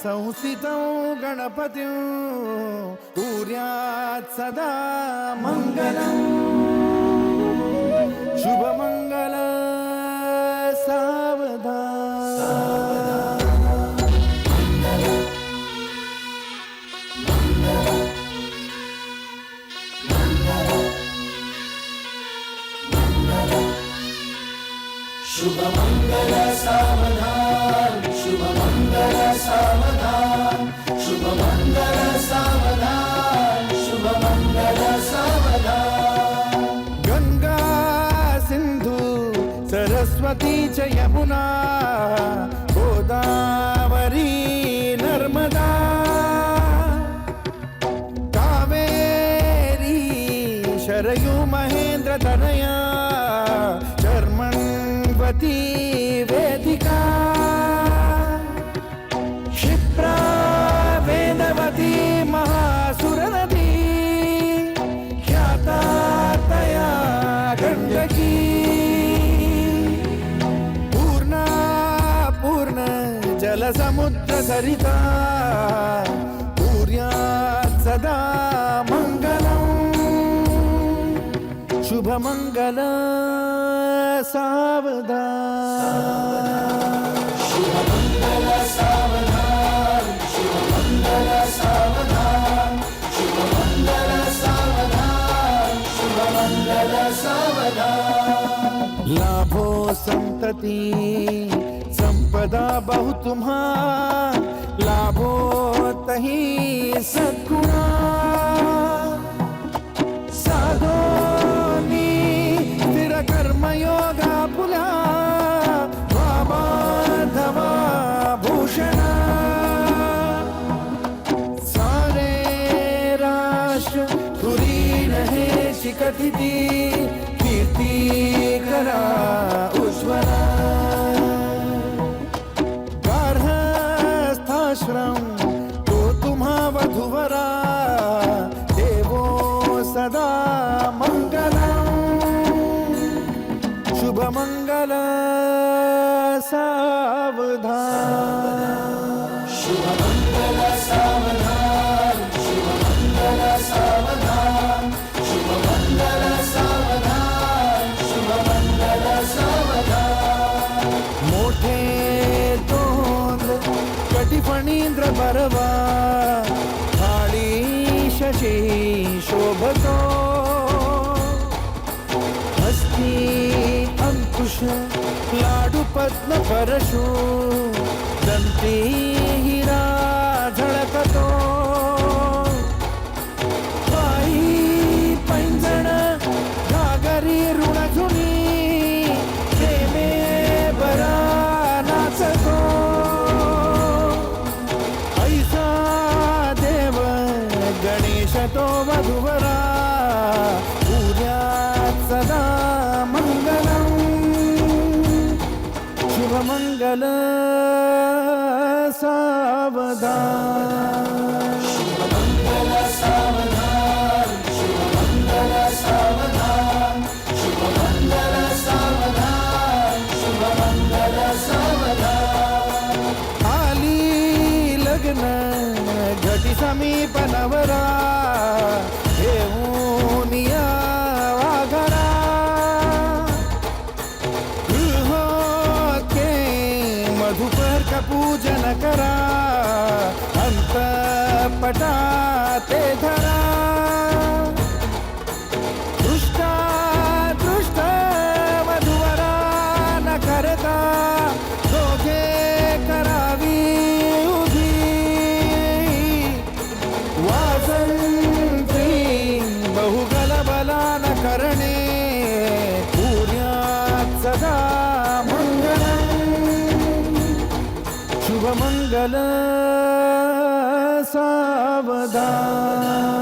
संस्थितौ गणपतिं कुर्यात् सदा मङ्गलम्। शुभमङ्गल सावधान। शुभमङ्गल। सावधान सरस्वती च यमुना गोदावरी नर्मदा कावेरी शरयु महेंद्र तनया शर्मण्वती वेदिका जलसमुद्र सरिता पूर्यात् सदा मङ्गलम् शुभमङ्गल सावधान. शुभमङ्गल सावधान. शुभमङ्गल सावधान. शुभमङ्गल सावधान. शुभमङ्गल लाभो संपदा बहु तुम्हा लाभो तही सद्गुणा। साधोनी स्थिर कर्मयोगा पुला बाबाधवा भूषणा। सारे राष्ट्र धुरीण हे शिकथिती शुभमङ्गल सावधान शुभमङ्गल सावधान शुभमङ्गल सावधान शुभमङ्गल सावधान शुभमङ्गल सावधान। मोठे तोंड कटिफणींद्र बरवा। थाळी शशी शोभतो। हस्ती పరశు లాడు పద్మ పరశు దంతీ शुभमङ्गल सावधान. आली लग्न घटी समीप नवरा पूजन करा अंतपटा ते धरा. चल सावधान.